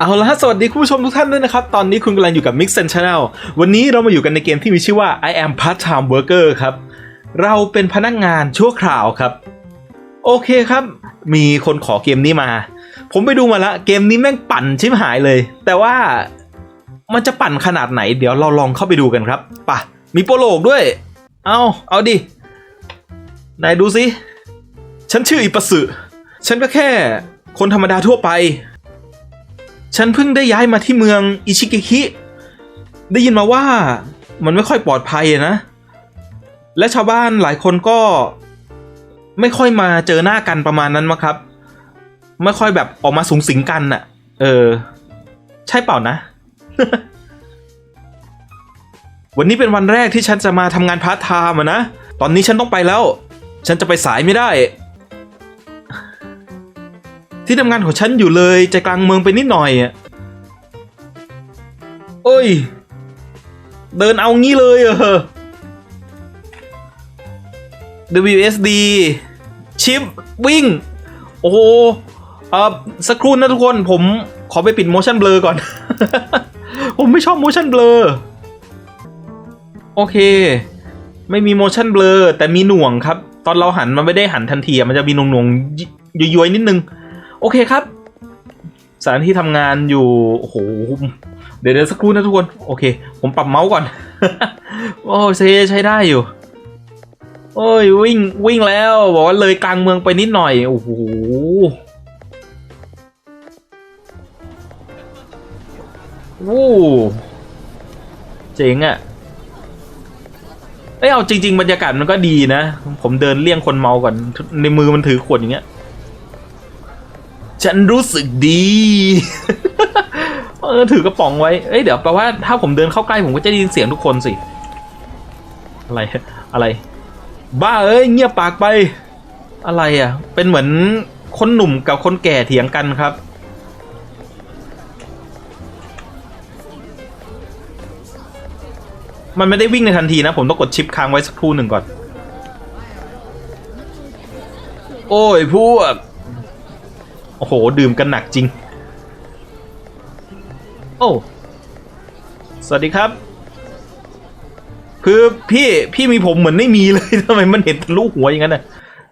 เอาละฮะสวัสดีคุณผู้ชมทุกท่านด้วยนะครับ ตอนนี้คุณกำลังอยู่กับ Mix and Channel วันนี้เรามาอยู่กันในเกมที่มีชื่อว่า I am part time worker ครับ เราเป็นพนักงานชั่วคราวครับ โอเคครับ มีคนขอเกมนี้มา ผมไปดูมาละเกมนี้แม่งปั่นชิบหายเลย แต่ว่ามันจะปั่นขนาดไหน เดี๋ยวเราลองเข้าไปดูกันครับป่ะ มีโปรโลกด้วย เอาเอาดิไหนดูสิฉันชื่ออิปสึฉันก็แค่คนธรรมดาทั่วไป ฉันเพิ่งได้ย้ายมาที่เมืองอิชิกิคิได้ยินมาว่ามันไม่ค่อยปลอดภัยนะ และชาวบ้านหลายคนก็ไม่ค่อยมาเจอหน้ากันประมาณนั้นมั้งครับ ไม่ค่อยแบบออกมาสูงสิงกันน่ะ เออ ใช่เปล่านะ วันนี้เป็นวันแรกที่ฉันจะมาทำงานพาร์ทไทม์อะนะ ตอนนี้ฉันต้องไปแล้ว ฉันจะไปสายไม่ได้ ที่ทำงานของฉันอยู่เลยใจกลางเมืองไปนิดหน่อยอะเอ้ย เดินเอางี้เลยเหรอ WSD ชิปวิ่ง โอ้โหเอ่อสักครู่นะทุกคนผมขอไปปิด motion blur ก่อน ผมไม่ชอบ motion blur โอเค ไม่มี motion blur แต่มีหน่วงครับ ตอนเราหันมันไม่ได้หันทันทีมันจะมีหน่วงๆย้อยๆนิดนึง โอเคครับ สถานที่ทำงานอยู่ โอ้โห เดี๋ยวเดี๋ยวสักครู่นะทุกคน โอเค ผมปรับเมาส์ก่อน โอ้เซใช้ได้อยู่ โอ้ยวิ่งวิ่งแล้ว บอกว่าเลยกลางเมืองไปนิดหน่อย โอ้โห วู้เจ๋งอะ่ะเอ้ยเอาจริง ๆ บรรยากาศมันก็ดีนะ ผมเดินเลี่ยงคนเมาก่อนในมือมันถือขวดอย่างเงี้ย ฉันรู้สึกดีเออถือกระป๋องไว้ เอ้ยเดี๋ยวแปลว่าถ้าผมเดินเข้าใกล้ผมก็จะได้ยินเสียงทุกคนสิ อะไร อะไร บ้าเอ้ยเงียบปากไป อะไรอะ เป็นเหมือนคนหนุ่มกับคนแก่เถียงกันครับ มันไม่ได้วิ่งในทันทีนะ ผมต้องกดชิปค้างไว้สักครู่หนึ่งก่อน โอ้ยพวก โอ้โห ดื่มกันหนักจริง โอ้ สวัสดีครับ คือพี่พี่มีผมเหมือนไม่มีเลยทำไมมันเห็นทะลุหัวอย่างนั้นน่ะ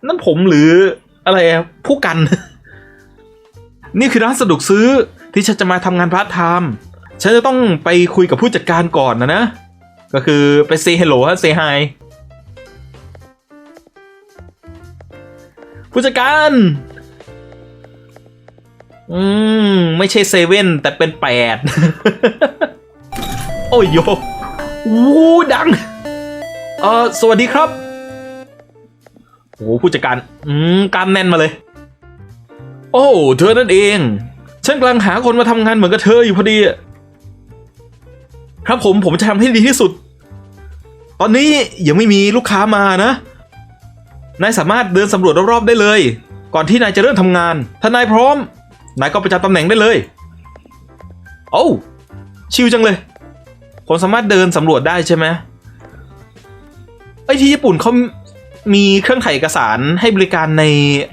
นั่นผมหรืออะไรผู้กัน นี่คือร้านสะดวกซื้อที่ฉันจะมาทำงานพาร์ทไทม์ฉันจะต้องไปคุยกับผู้จัดการก่อนนะนะ ก็คือไปเซ y hello ฮะเซ hi ผู้จัดการ อืม ไม่ใช่เซเว่นแต่เป็นแปดโอ้ยโยวูดัง เออสวัสดีครับโอ้ผู้จัดการ อืมกล้ามแน่นมาเลย โอ้เธอนั่นเอง ฉันกำลังหาคนมาทำงานเหมือนกับเธออยู่พอดี ครับผมผมจะทำให้ดีที่สุด ตอนนี้ยังไม่มีลูกค้ามานะ นายสามารถเดินสำรวจรอบๆได้เลย ก่อนที่นายจะเริ่มทำงาน ถ้านายพร้อม นายก็ประจำตำแหน่งได้เลย โอ้ชิวจังเลย ผมสามารถเดินสำรวจได้ใช่ไหมไอ้ที่ญี่ปุ่นเขามีเครื่องถ่ายเอกสารให้บริการใน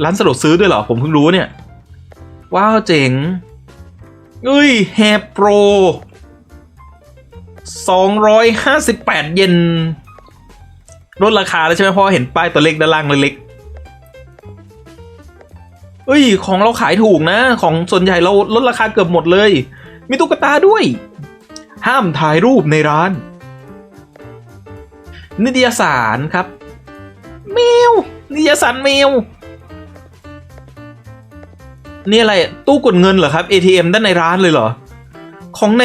ร้านสะดวกซื้อด้วยเหรอ ผมเพิ่งรู้เนี่ย ว้าวเจ๋งเอ้ยแฮปโปร258 เยนลดราคาแล้วใช่ไหมเพราะเห็นป้ายตัวเล็กด้านล่างเล็กๆ เอ้ย ของเราขายถูกนะ ของส่วนใหญ่เราลดราคาเกือบหมดเลย มีตุ๊กตาด้วย ห้ามถ่ายรูปในร้าน นิตยสารครับแมวนิตยสารแมวนี่อะไรตู้กดเงินเหรอครับ ATM ด้านในร้านเลยเหรอ ของใน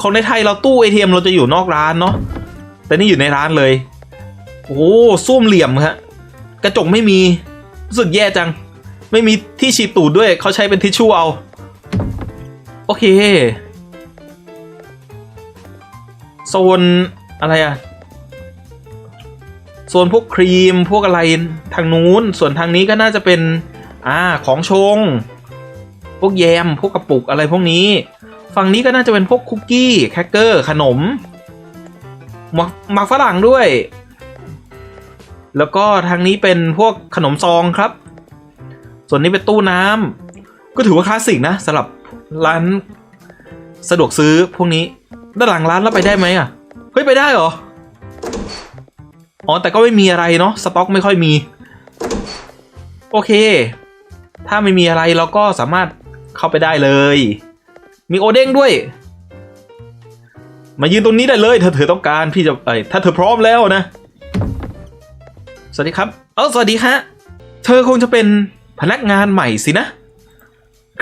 ของในไทยเราตู้ ATM เราจะอยู่นอกร้านเนาะแต่นี่อยู่ในร้านเลย โอ้ส้วมเหลี่ยมฮะกระจกไม่มีรู้สึกแย่จัง ไม่มีที่ฉีดตูดด้วยเขาใช้เป็นทิชชู่เอา โอเค โซนอะไรอะโซนพวกครีมพวกอะไรทางนู้น ส่วนทางนี้ก็น่าจะเป็น อ่า ของชง พวกแยม พวกกระปุกอะไรพวกนี้ ฝั่งนี้ก็น่าจะเป็นพวกคุกกี้แครกเกอร์ขนมหมักหมักฝรั่งด้วย แล้วก็ทางนี้เป็นพวกขนมซองครับ ส่วนนี้เป็นตู้น้ำก็ถือว่าคลาสสิกนะสำหรับร้านสะดวกซื้อพวกนี้ด้านหลังร้านแล้วไปได้ไหมอะเฮ้ยไปได้เหรออ๋อแต่ก็ไม่มีอะไรเนาะสต็อกไม่ค่อยมี โอเค ถ้าไม่มีอะไรเราก็สามารถเข้าไปได้เลย มีโอเด้งด้วย มายืนตรงนี้ได้เลยถ้าเธอต้องการพี่จะเอ้ถ้าเธอพร้อมแล้วนะ สวัสดีครับ เออสวัสดีฮะ เธอคงจะเป็น พนักงานใหม่สินะ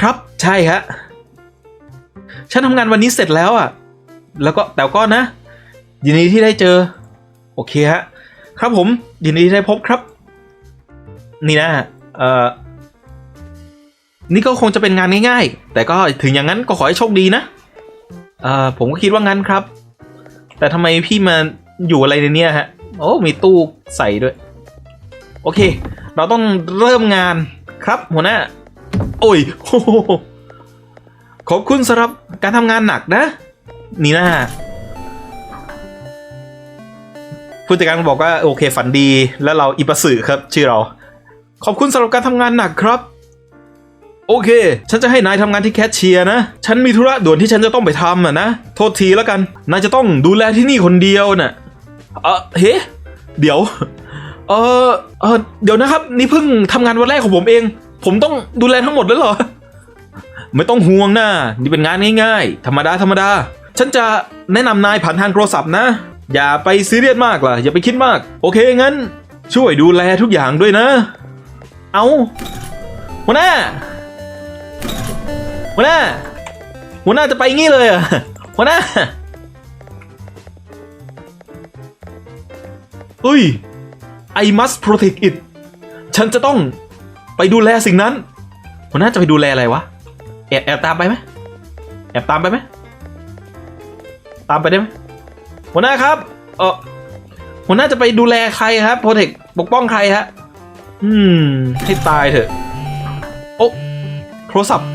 ครับใช่ฮะฉันทำงานวันนี้เสร็จแล้วอะ แล้วก็แต่ก็นะ ยินดีที่ได้เจอ โอเคฮะ ครับผม ยินดีที่ได้พบครับ นี่นะเอ่อนี่ก็คงจะเป็นงานง่ายๆ แต่ก็ถึงอย่างนั้นก็ขอให้โชคดีนะเอ่อผมก็คิดว่างั้นครับ แต่ทำไมพี่มาอยู่อะไรในเนี้ยฮะ โอ้มีตู้ใส่ด้วย โอเค เราต้องเริ่มงานครับหัวหน้า โอ้ยขอบคุณสำหรับการทำงานหนักนะ นี่นะผู้จัดการบอกว่าโอเคฝันดี แล้วเราอิปสึครับชื่อเรา ขอบคุณสำหรับการทำงานหนักครับ โอเค ฉันจะให้นายทำงานที่แคชเชียร์นะ ฉันมีธุระด่วนที่ฉันจะต้องไปทำอะนะ โทษทีแล้วกัน นายจะต้องดูแลที่นี่คนเดียวน่ะเออเฮ้เดี๋ยว เออเออเดี๋ยวนะครับ นี่เพิ่งทำงานวันแรกของผมเอง ผมต้องดูแลทั้งหมดแล้วเหรอ ไม่ต้องห่วงนะนี่เป็นงานง่ายๆ ธรรมดาธรรมดา ฉันจะแนะนำนายผ่านทางโทรศัพท์นะ อย่าไปซีเรียสมากล่ะ อย่าไปคิดมาก โอเคงั้น ช่วยดูแลทุกอย่างด้วยนะ เอาหัวหน้า หัวหน้า หัวหน้าจะไปงี้เลยเหรอะหัวหน้าเฮ้ย I must protect it ฉันจะต้องไปดูแลสิ่งนั้นหัวหน้าจะไปดูแลอะไรวะ แอบแอบตามไปไหมแอบตามไปไหมตามไปได้ไหมหัวหน้าครับ เออหัวหน้าจะไปดูแลใครครับโปรเทคปกป้องใครฮะ อืม ให้ตายเถอะ โอ้โทรศัพท์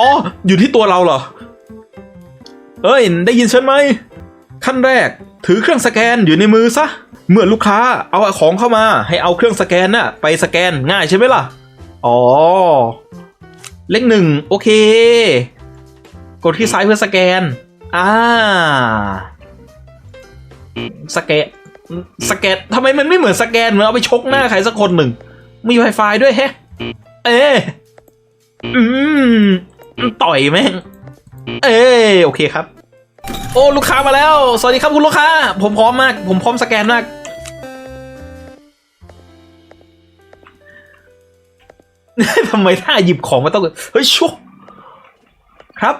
อ๋อ อยู่ที่ตัวเราเหรอ เอ้ย ได้ยินฉันไหม ขั้นแรก ถือเครื่องสแกนอยู่ในมือซะ เมื่อลูกค้าเอาของเข้ามาให้เอาเครื่องสแกนน่ะไปสแกนง่ายใช่ไหมล่ะ อ๋อ เลขหนึ่งโอเค กดที่ซ้ายเพื่อสแกน อ่า สแกน สแกนทำไมมันไม่เหมือนสแกนเหมือนเอาไปชกหน้าใครสักคนหนึ่ง มี Wi-Fi ด้วยแฮะ เอ๊อืม ต่อยแม่ง เอ้ยโอเคครับ โอ้ลูกค้ามาแล้ว สวัสดีครับคุณลูกค้า ผมพร้อมมาก ผมพร้อมสแกนมาก ทำไมถ้าหยิบของมันต้อง เฮ้ยชุกครับ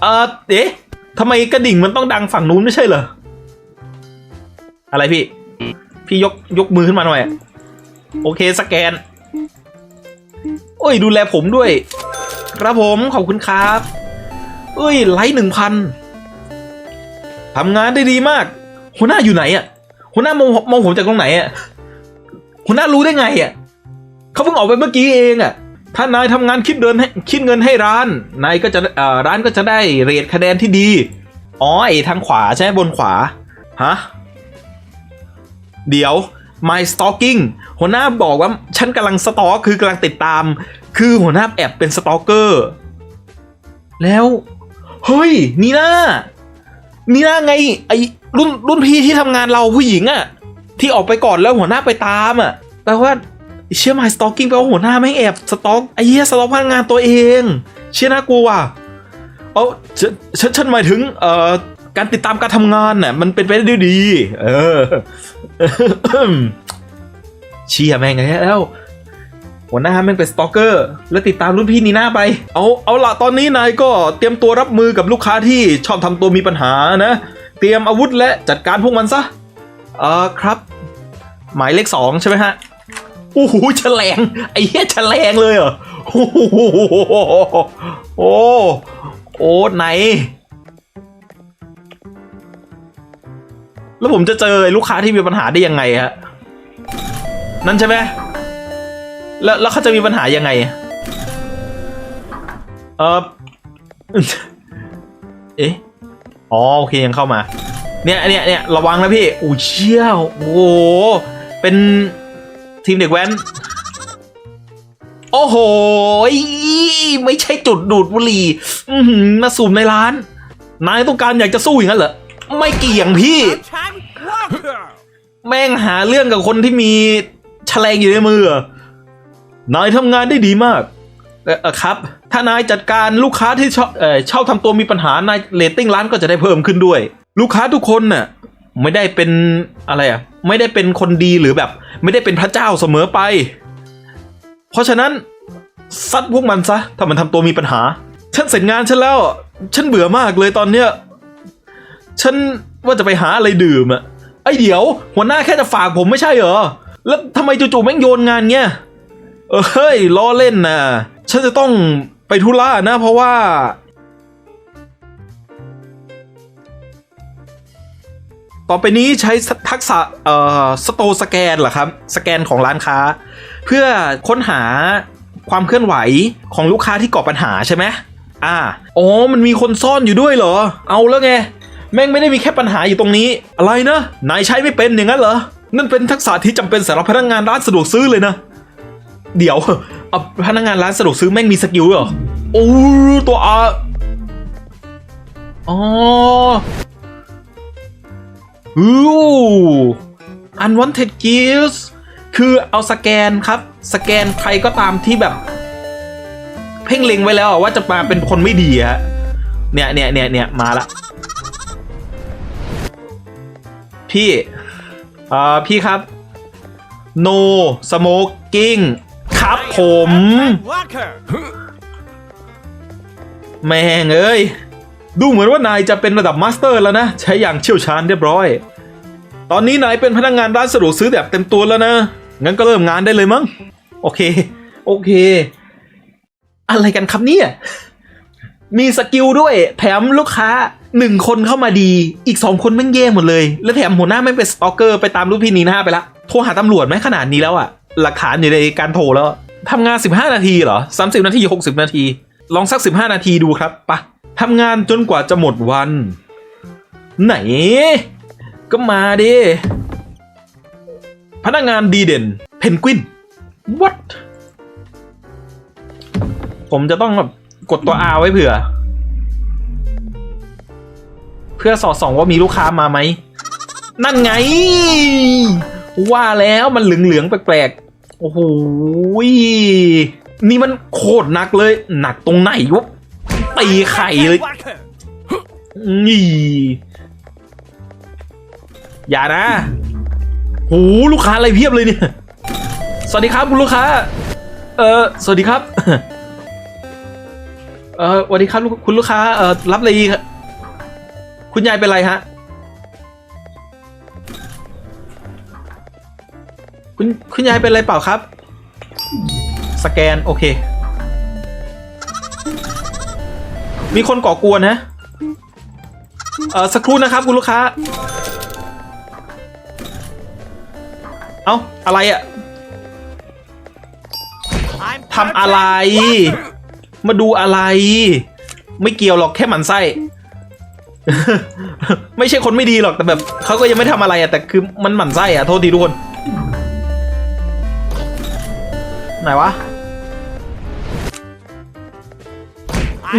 เออเอ๊ะทำไมกระดิ่งมันต้องดังฝั่งนู้นไม่ใช่เหรอ อะไรพี่ พี่ยกยกมือขึ้นมาหน่อย โอเคสแกน โอ้ยดูแลผมด้วย ครับผมขอบคุณครับ เอ้ยไลท์หนึ่งพันทำงานได้ดีมาก หัวหน้าอยู่ไหนอะ หัวหน้ามองมองผมจากตรงไหนอะ หัวหน้ารู้ได้ไงอะ เขาเพิ่งออกไปเมื่อกี้เองอะ ถ้านายทำงานคิดเดินให้คิดเงินให้ร้าน นายก็จะร้านก็จะได้เรทคะแนนที่ดี อ๋อไอทางขวาใช่ไหมบนขวา ฮะ เดี๋ยว my stalking หัวหน้าบอกว่าฉันกำลังสตอกคือกำลังติดตาม คือหัวหน้าแอบเป็นสตอกเกอร์ แล้ว เฮ้ยนีน่านีน่าไง ไอรุ่นรุ่นพี่ที่ทำงานเราผู้หญิงอะที่ออกไปก่อนแล้วหัวหน้าไปตามอะแปลว่าเชื่อ my stalking แปลว่าหัวหน้าไม่แอบสต็อกไอ้เหี้ยสต็อกพนักงานตัวเอง เชื่อน่ากลัวว่ะเอาฉันฉันฉันหมายถึงเอ่อการติดตามการทำงานน่ะมันเป็นไปได้ดี เออเชี่ยแม่งไงแล้ว หัวหน้าแม่งเป็นสตอกเกอร์ แล้วติดตามรุ่นพี่นีน่าไป เอาเอาละตอนนี้นายก็เตรียมตัวรับมือกับลูกค้าที่ชอบทำตัวมีปัญหานะ เตรียมอาวุธและจัดการพวกมันซะเออครับ หมายเลขสองใช่ไหมฮะโอ้โหแฉลงไอ้เหี้ยแฉลงเลยเหรอโอ้โหโอ้โอ้ไหน แล้วผมจะเจอลูกค้าที่มีปัญหาได้ยังไงฮะนั่นใช่ไหม แล้วแล้วเขาจะมีปัญหายังไง เออเอ๊ะอ๋อโอเคยังเข้ามา เนี่ยเนี่ยเนี่ยระวังนะพี่อู้เชี่ยวโอ้โหเป็นทีมเด็กแว้น โอ้โหไม่ใช่จุดดูดบุหรี่อือหือมาสูบในร้าน นายต้องการอยากจะสู้อย่างนั้นเหรอ ไม่เกี่ยงพี่ Time Walker! แม่งหาเรื่องกับคนที่มีแฉลงอยู่ในมือเหรอ นายทำงานได้ดีมากเออเอครับ ถ้านายจัดการลูกค้าที่ชอบเออชอบทำตัวมีปัญหานายเรตติ้งร้านก็จะได้เพิ่มขึ้นด้วย ลูกค้าทุกคนน่ะไม่ได้เป็นอะไรอะไม่ได้เป็นคนดีหรือแบบ ไม่ได้เป็นพระเจ้าเสมอไป เพราะฉะนั้นซัดพวกมันซะถ้ามันทำตัวมีปัญหา ฉันเสร็จงานฉันแล้ว ฉันเบื่อมากเลยตอนเนี้ยฉันว่าจะไปหาอะไรดื่มอะไอเดี๋ยว หัวหน้าแค่จะฝากผมไม่ใช่เหรอ แล้วทำไมจู่ๆแม่งโยนงานเงี้ย เฮ้ยล้อเล่นนะฉันจะต้องไปธุระนะ เพราะว่า ต่อไปนี้ใช้ทักษะเอ่อสโตสแกนเหรอครับ สแกนของร้านค้า เพื่อค้นหาความเคลื่อนไหวของลูกค้าที่ก่อปัญหาใช่ไหมอ่าอ๋อมันมีคนซ่อนอยู่ด้วยเหรอ เอาแล้วไง แม่งไม่ได้มีแค่ปัญหาอยู่ตรงนี้ อะไรนะ นายใช้ไม่เป็นอย่างนั้นเหรอ นั่นเป็นทักษะที่จำเป็นสำหรับพนักงานร้านสะดวกซื้อเลยนะ เดี๋ยวเอาพนักงานร้านสะดวกซื้อแม่งมีสกิลเหรอโอ้ตัวอาอ๋ออู้ unwanted gifts คือเอาสแกนครับ สแกนใครก็ตามที่แบบ เพ่งเล็งไว้แล้วว่าจะมาเป็นคนไม่ดีอะเนี่ยเนี่ยเนี่ยเนี่ยมาละ พี่อ่อพี่ครับ no smoking ครับผม แม่งเอ้ย ดูเหมือนว่านายจะเป็นระดับมาสเตอร์แล้วนะ ใช้อย่างเชี่ยวชาญเรียบร้อย ตอนนี้นายเป็นพนักงานร้านสะดวกซื้อแบบเต็มตัวแล้วนะ งั้นก็เริ่มงานได้เลยมั้ง โอเค โอเค อะไรกันครับเนี่ย มีสกิลด้วย แถมลูกค้าหนึ่งคนเข้ามาดี อีกสองคนแม่งแย่หมดเลย แล้วแถมหัวหน้าแม่เป็นสตอกเกอร์ไปตามรูปพี่นีน่าไปละ โทรหาตำรวจไหมขนาดนี้แล้วอะ หลักฐานอยู่ในการโทรแล้วทำงาน 15 นาทีเหรอ 30 นาที 60 นาที ลองสัก 15 นาทีดูครับปะทำงานจนกว่าจะหมดวัน ไหน ก็มาดิ พนักงานดีเด่น เพนกวิน what ผมจะต้องแบบกดตัว R ไว้เผื่อ เพื่อสอดส่องว่ามีลูกค้ามาไหม นั่นไง ว่าแล้วมันเหลืองๆแปลกๆ โอ้โหนี่มันโคตรหนักเลย หนักตรงไหนวะตีไข่เลย นี่อย่านะโหลูกค้าอะไรเพียบเลยเนี่ย สวัสดีครับคุณลูกค้า เออสวัสดีครับ เออสวัสดีครับคุณลูกค้า เออรับอะไรดีครับคุณยายเป็นไรฮะ คุณคุณยายเป็นอะไรเปล่าครับ สแกน โอเค มีคนก่อกวนนะ เออสักครู่นะครับคุณลูกค้า เอ้า อะไรอะ I'm ทำอะไร มาดูอะไร ไม่เกี่ยวหรอกแค่หมันไส้ไม่ใช่คนไม่ดีหรอกแต่แบบเขาก็ยังไม่ทำอะไรอะแต่คือมันหมั่นไส้อะโทษทีทุกคน ไหนวะ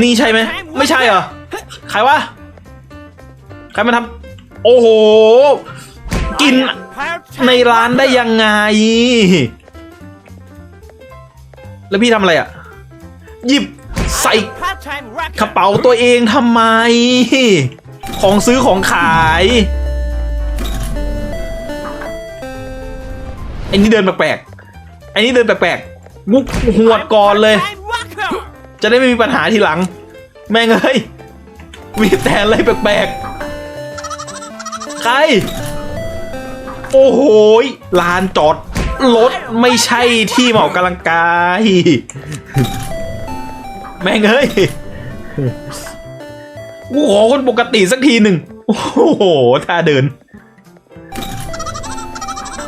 นี่ใช่ไหม ไม่ใช่เหรอ ใครวะ ใครมาทำโอ้โห กินในร้านได้ยังไง แล้วพี่ทำอะไรอะ หยิบใส่กระเป๋าตัวเองทำไม ของซื้อของขายไอ้นี่เดินแปลกๆไอ้นี่เดินแปลกๆ มุกหวดก่อนเลย จะได้ไม่มีปัญหาทีหลัง แม่งเอ้ยมีแต่อะไรแปลกๆ ใคร โอ้โหลานจอดรถไม่ใช่ที่เหมาะกำลังกาย แม่งเอ้ยกูขอคนปกติสักทีหนึ่ง โอ้โหท่าเดิน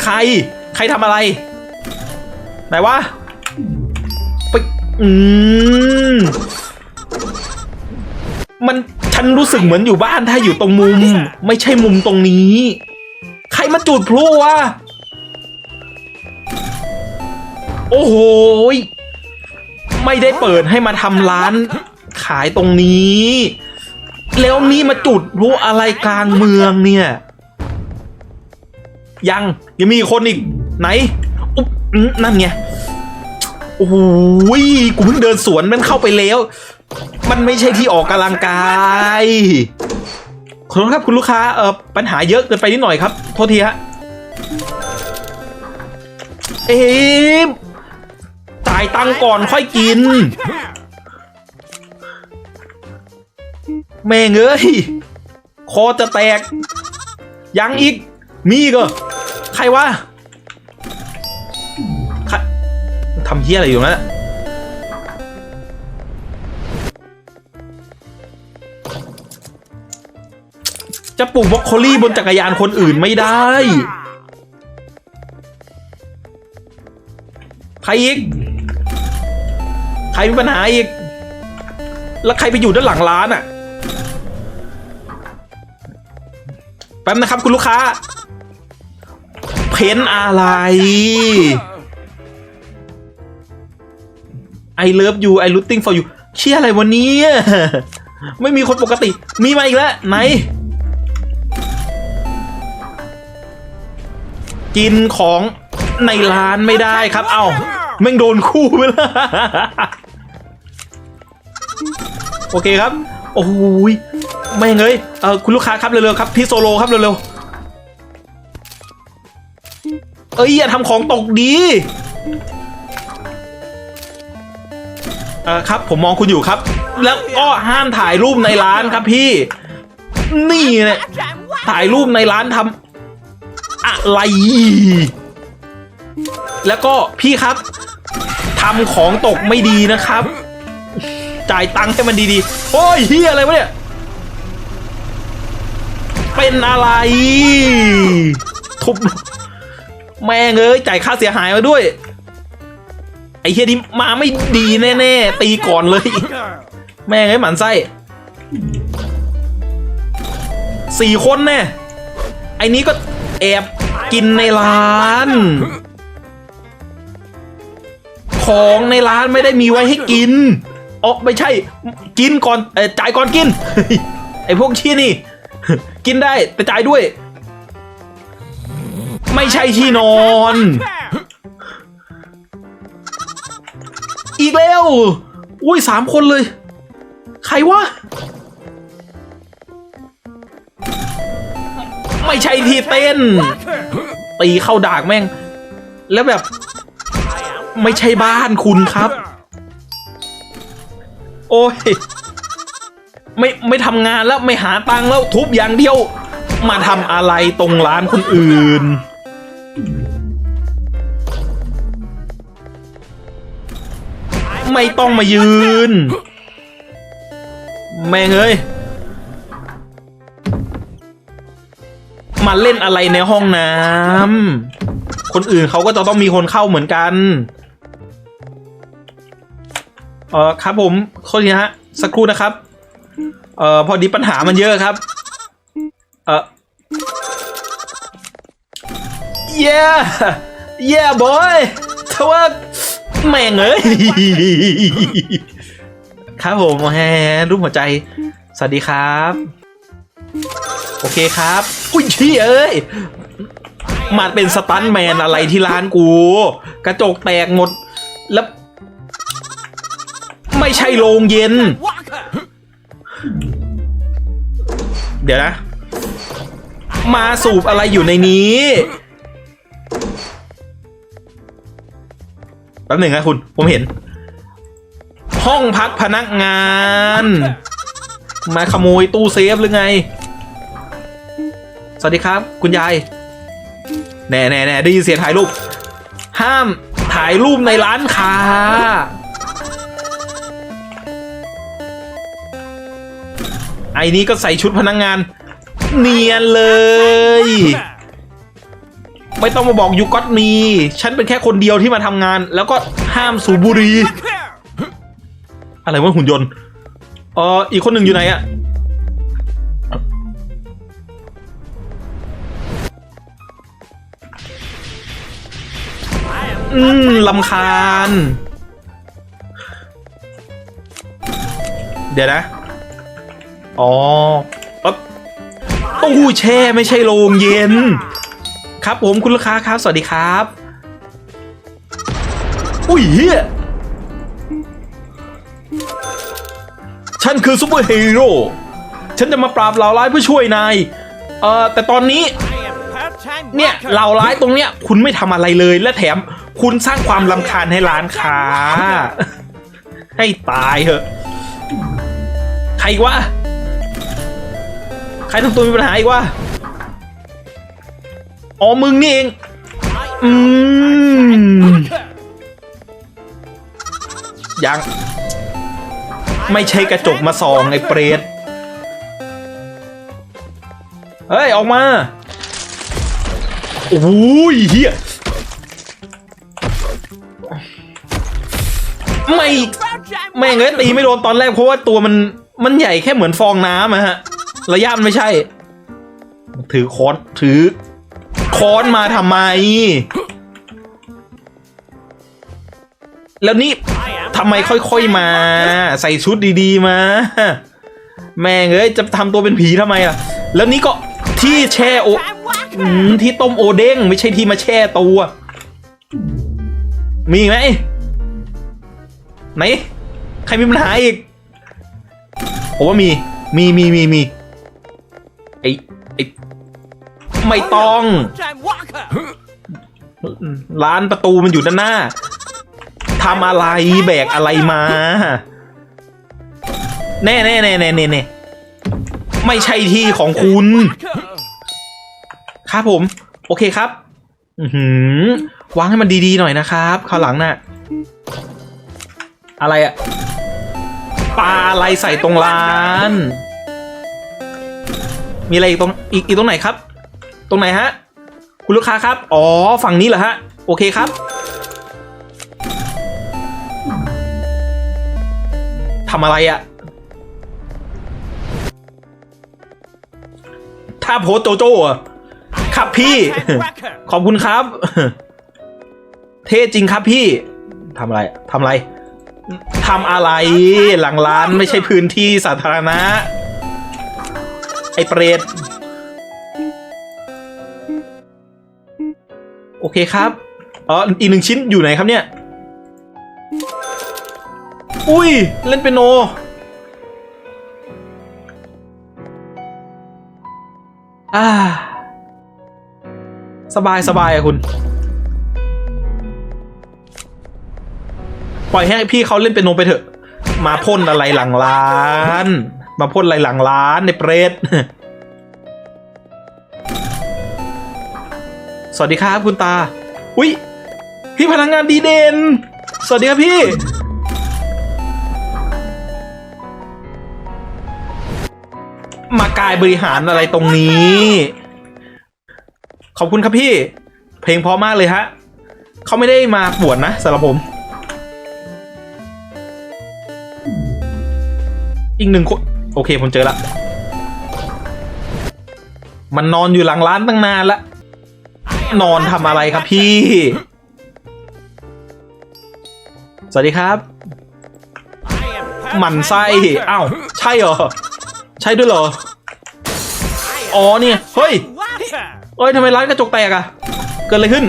ใคร ใครทำอะไร ไหนวะ อืมมันฉันรู้สึกเหมือนอยู่บ้านถ้าอยู่ตรงมุม ไม่ใช่มุมตรงนี้ ใครมาจุดพลุวะโอ้โหไม่ได้เปิดให้มาทำร้าน ขายตรงนี้ แล้วนี่มาจุดพลุอะไรกลางเมืองเนี่ย ยังยังมีคนอีกไหนอุ๊บนั่นไง โอ้โหยกูเพิ่งเดินสวนมันเข้าไปแล้ว มันไม่ใช่ที่ออกกำลังกายขอโทษครับคุณลูกค้าเออปัญหาเยอะเกินไปนิดหน่อยครับ โทษทีฮะ เอ๊ะจ่ายตังก่อนค่อยกิน แม่งเอ้ย คอจะแตก ยังอีก มีอีก็ใครวะ ทำเฮี้ยอะไรอยู่นะจะปลูกบรอกโคลี่บนจักรยานคนอื่นไม่ได้ ใครอีก ใครมีปัญหาอีก แล้วใครไปอยู่ด้านหลังร้านอะแป๊บนะครับคุณลูกค้า เพ้นอะไร I love you I rooting for you เชี่ยอะไรวันนี้ไม่มีคนปกติ มีมาอีกแล้วไหน กินของในร้านไม่ได้ครับ เอ้าแม่งโดนคู่ไปแล้วโอเคครับ โอ้ยแม่งเอ้ยเออคุณลูกค้าครับเร็วๆครับพี่โซโลครับเร็วๆเอ้ยอย่าทำของตกดี เออครับ ผมมองคุณอยู่ครับ แล้วก็ห้ามถ่ายรูปในร้านครับพี่ นี่เนี่ยถ่ายรูปในร้านทำอะไร แล้วก็พี่ครับทำของตกไม่ดีนะครับ จ่ายตังค์ให้มันดีๆ โอ้ยเฮียอะไรวะเนี่ย เป็นอะไร ทุบแม่งเอ้ยจ่ายค่าเสียหายมาด้วย อ้เฮียนี่มาไม่ดีแน่ๆ ตีก่อนเลย แม่งเอ้หมันไส้สี่คนแน่ไอ้นี้ก็แอบกินในร้าน ของในร้านไม่ได้มีไว้ให้กินอ๋อไม่ใช่ กินก่อนเออจ่ายก่อนกิน ไอ้พวกชี้นี่ กินได้แต่จ่ายด้วย ไม่ใช่ที่นอน อีกแล้ว อุ้ยสามคนเลย ใครวะ ไม่ใช่ทีเต้น ตีเข้าดากแม่ง แล้วแบบ ไม่ใช่บ้านคุณครับ โอ้ย ไม่ไม่ทำงานแล้วไม่หาตังค์แล้วทุบอย่างเดียว มาทำอะไรตรงร้านคนอื่น ไม่ต้องมายืน แม่งเอ้ยมาเล่นอะไรในห้องน้ำคนอื่นเขาก็จะต้องมีคนเข้าเหมือนกันเออครับผมโทษทีฮะ สักครู่นะครับ เออพอดีปัญหามันเยอะครับ เออ yeah yeah boy ทว่า แม่งเอ้ยครับผมแฮรูปหัวใจ สวัสดีครับ โอเคครับ อุ้ยเชี่เอ้ยมาเป็นสตันแมนอะไรที่ร้านกู กระจกแตกหมด แล้ว ไม่ใช่โรงเย็น เดี๋ยวนะ มาสูบอะไรอยู่ในนี้ แป๊บหนึ่งนะคุณ ผมเห็น ห้องพักพนักงาน มาขโมยตู้เซฟหรือไง สวัสดีครับ คุณยาย แน่แน่แน่ได้ยินเสียงถ่ายรูป ห้ามถ่ายรูปในร้านค้า ไอ้นี้ก็ใส่ชุดพนักงงาน เนียนเลย ไม่ต้องมาบอกยูก็ตมี ฉันเป็นแค่คนเดียวที่มาทำงาน แล้วก็ห้ามสูบบุหรี่อะไรวะหุ่นยนต์เอออีกคนหนึ่งอยู่ไหนอะอืมลำคาญ เดี๋ยวนะ อ๋อปั๊บตู้แช่ไม่ใช่โรงเย็น ครับผมคุณลูกค้าครับ สวัสดีครับ อุ้ยเฮียฉันคือซูเปอร์ฮีโร่ ฉันจะมาปราบเหล่าร้ายเพื่อช่วยนาย เอ่อ แต่ตอนนี้ I am part-time เนี่ย worker. เหล่าร้ายตรงเนี้ย คุณไม่ทำอะไรเลยและแถมคุณสร้างความลำคาญให้ร้านค้า ให้ตายเถอะ ใครอีกวะ ใครทำตัวมีปัญหาอีกวะ อ๋อมึงนี่เอง อืมยัง ไม่ใช่กระจกมาส่องไอ้เปรตเฮ้ย ออกมาโอ้ยเฮียไม่แม่งเอ้ยตีไม่โดนตอนแรกเพราะว่าตัวมันมันใหญ่แค่เหมือนฟองน้ำอะฮะ ระยะมันไม่ใช่ ถือค้อนถือ ค้อนมาทำไม แล้วนี่ทำไมค่อยๆมา ใส่ชุดดีๆมา แม่งเอ้ยจะทำตัวเป็นผีทำไมล่ะ แล้วนี่ก็ที่แช่โอที่ต้มโอเด้งไม่ใช่ที่มาแช่ตัว มีไหมไหน ใครมีปัญหาอีกผมว่ามี มีมีมีมี ไม่ต้องร้านประตูมันอยู่ด้านหน้าทำอะไรแบกอะไรมา แน่แน่แน่แน่แน่แน่ไม่ใช่ที่ของคุณ ครับผม โอเคครับ อือหือวางให้มันดีๆหน่อยนะครับคราวหลังน่ะ อะไรอะปลาอะไรใส่ตรงร้าน มีอะไรอีกตรงอีกอีกตรงไหนครับ ตรงไหนฮะ คุณลูกค้าครับ อ๋อ ฝั่งนี้เหรอฮะ โอเคครับ ทำอะไรอะถ้าโพสต์โจโจ้อะครับพี่ Part-time worker. ขอบคุณครับ เท่จริงครับพี่ ทำอะไรทำอะไรทำอะไร หลังร้านไม่ใช่พื้นที่สาธารณะ ไอเปรต โอเคครับอ๋ออีกหนึ่งชิ้นอยู่ไหนครับเนี่ย อุ้ย เล่นเปียโน อ่า สบายสบายอะคุณ ปล่อยให้พี่เขาเล่นเป็นโนไปเถอะ มาพ่นอะไรหลังร้าน มาพ่นอะไรหลังร้านในเปรต สวัสดีครับคุณตา อุ้ยพี่พนักงานดีเด่น สวัสดีครับพี่ มากายบริหารอะไรตรงนี้ ขอบคุณครับพี่ เพลงเพราะมากเลยฮะ เขาไม่ได้มาปวดนะสำหรับผม อีกหนึ่งคน โอเคผมเจอละ มันนอนอยู่หลังร้านตั้งนานละ นอนทำอะไรครับพี่ สวัสดีครับหมันไส้อ้าวใช่เหรอ ใช่ด้วยเหรอ อ๋อเนี่ย เฮ้ย เอ้ยทำไมร้านกระจกแตกอะเกิดอะไรขึ้น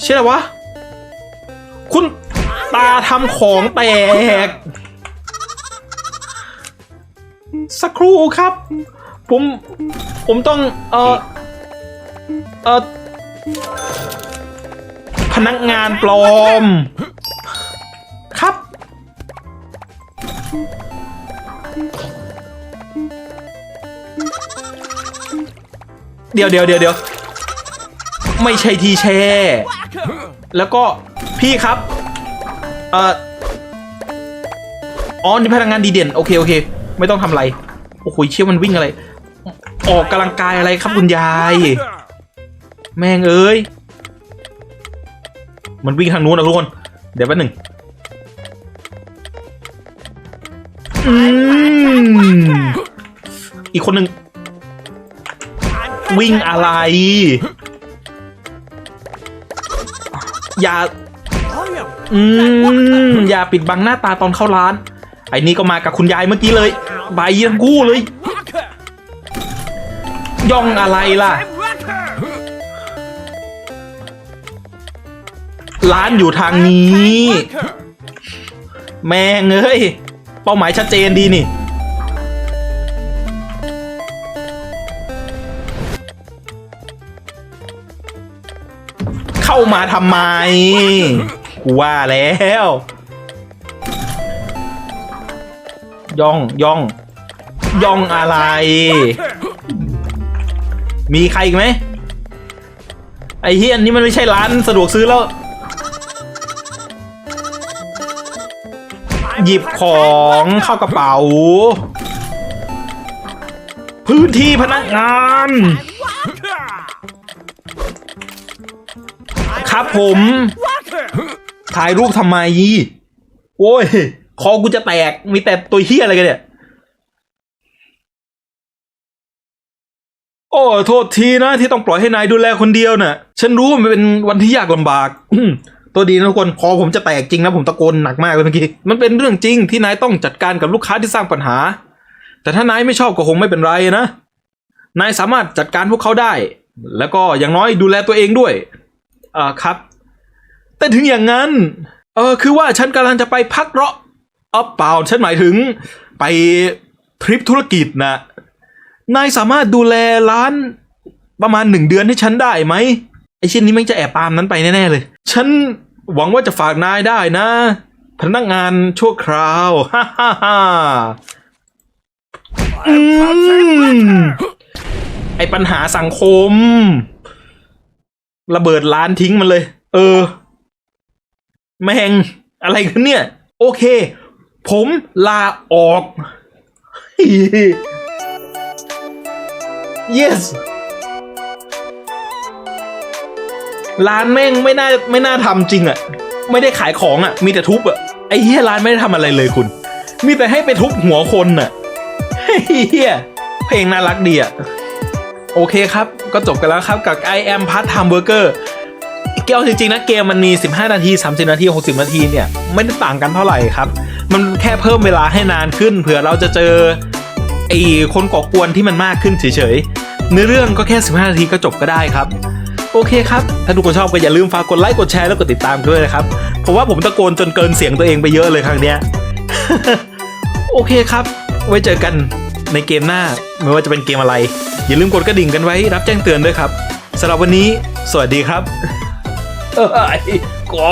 เชื่อไรวะ คุณตาทำของแตก สักครู่ครับ ผม ผมต้อง เออ เออพนักงานปลอม ครับ เดี๋ยวเดี๋ยวเดี๋ยวเดี๋ยวไม่ใช่ทีแช่ แล้วก็พี่ครับ เอ่ออ๋อนี่พนักงานดีเด่น โอเค โอเค ไม่ต้องทำอะไร โอ้โหเชี่ยมันวิ่งอะไร ออกกำลังกายอะไรครับคุณยาย แม่งเอ้ย มันวิ่งทางนู้นนะทุกคน เดี๋ยวแป๊บหนึ่งอืมอีกคนหนึ่งวิ่งอะไร อย่า อืม อย่าปิดบังหน้าตาตอนเข้าร้าน ไอ้นี่ก็มากับคุณยายเมื่อกี้เลย ใบยังกู้เลย ย่องอะไรล่ะ ร้านอยู่ทางนี้ แม่งเอ้ย เป้าหมายชัดเจนดีนี่ เข้ามาทำไม กูว่าแล้ว ย่องย่อง ย่องอะไร มีใครอีกไหมไอ้เฮียนนี้มันไม่ใช่ร้านสะดวกซื้อแล้ว หยิบของเข้ากระเป๋า พื้นที่พนักงาน ครับผม ถ่ายรูปทำไม โอ้ย คอกูจะแตก มีแต่ตัวเฮียอะไรกันเนี่ย โอ้ โทษทีนะที่ต้องปล่อยให้นายดูแลคนเดียวน่ะ ฉันรู้ว่ามันเป็นวันที่ยากลำบาก ตัวดีนะทุกคนคอผมจะแตกจริงนะผมตะโกนหนักมากเลยเมื่อกี้มันเป็นเรื่องจริงที่นายต้องจัดการกับลูกค้าที่สร้างปัญหา แต่ถ้านายไม่ชอบก็คงไม่เป็นไรนะนายสามารถจัดการพวกเขาได้ แล้วก็อย่างน้อยดูแลตัวเองด้วยอ่าครับ แต่ถึงอย่างนั้นเออคือว่าฉันกำลังจะไปพักเราะอ๋อเปล่าฉันหมายถึงไปทริปธุรกิจนะนายสามารถดูแลร้านประมาณหนึ่งเดือนให้ฉันได้ไหมไอเชิ้นนี้มันจะแอบตามนั้นไปแน่ๆเลย ฉัน หวังว่าจะฝากนายได้นะ พนักงานชั่วคราว ฮ่าฮ่าฮ่าอืมไอปัญหาสังคม ระเบิดร้านทิ้งมันเลย เออ แม่ง อะไรกันเนี่ย โอเค ผมลาออก yes ร้านแม่งไม่น่าไม่น่าทำจริงอะ่ะ ไม่ได้ขายของอะ่ะ มีแต่ทุบอะ่ะไอ้เฮียร้านไม่ได้ทำอะไรเลยคุณ มีแต่ให้ไปทุบหัวคนน่ะเฮียเพลงน่ารักดีอะ่ะโอเคครับ ก็จบกันแล้วครับกับ I am part time worker เกมจริงๆนะเกมมันมี 15 นาที 30 นาที 60 นาทีเนี่ยไม่ได้ต่างกันเท่าไหร่ครับ มันแค่เพิ่มเวลาให้นานขึ้นเผื่อเราจะเจอไอ้คนก่อกวนที่มันมากขึ้นเฉยๆเนื้อเรื่องก็แค่ 15 นาทีก็จบก็ได้ครับ โอเคครับ ถ้าทุกคนชอบก็อย่าลืมฝากกดไลค์กดแชร์แล้วกดติดตามด้วยนะครับ เพราะว่าผมตะโกนจนเกินเสียงตัวเองไปเยอะเลยครั้งเนี้ย โอเคครับ ไว้เจอกันในเกมหน้าไม่ว่าจะเป็นเกมอะไร อย่าลืมกดกระดิ่งกันไว้รับแจ้งเตือนด้วยครับสำหรับวันนี้ สวัสดีครับ เอ้ยกอ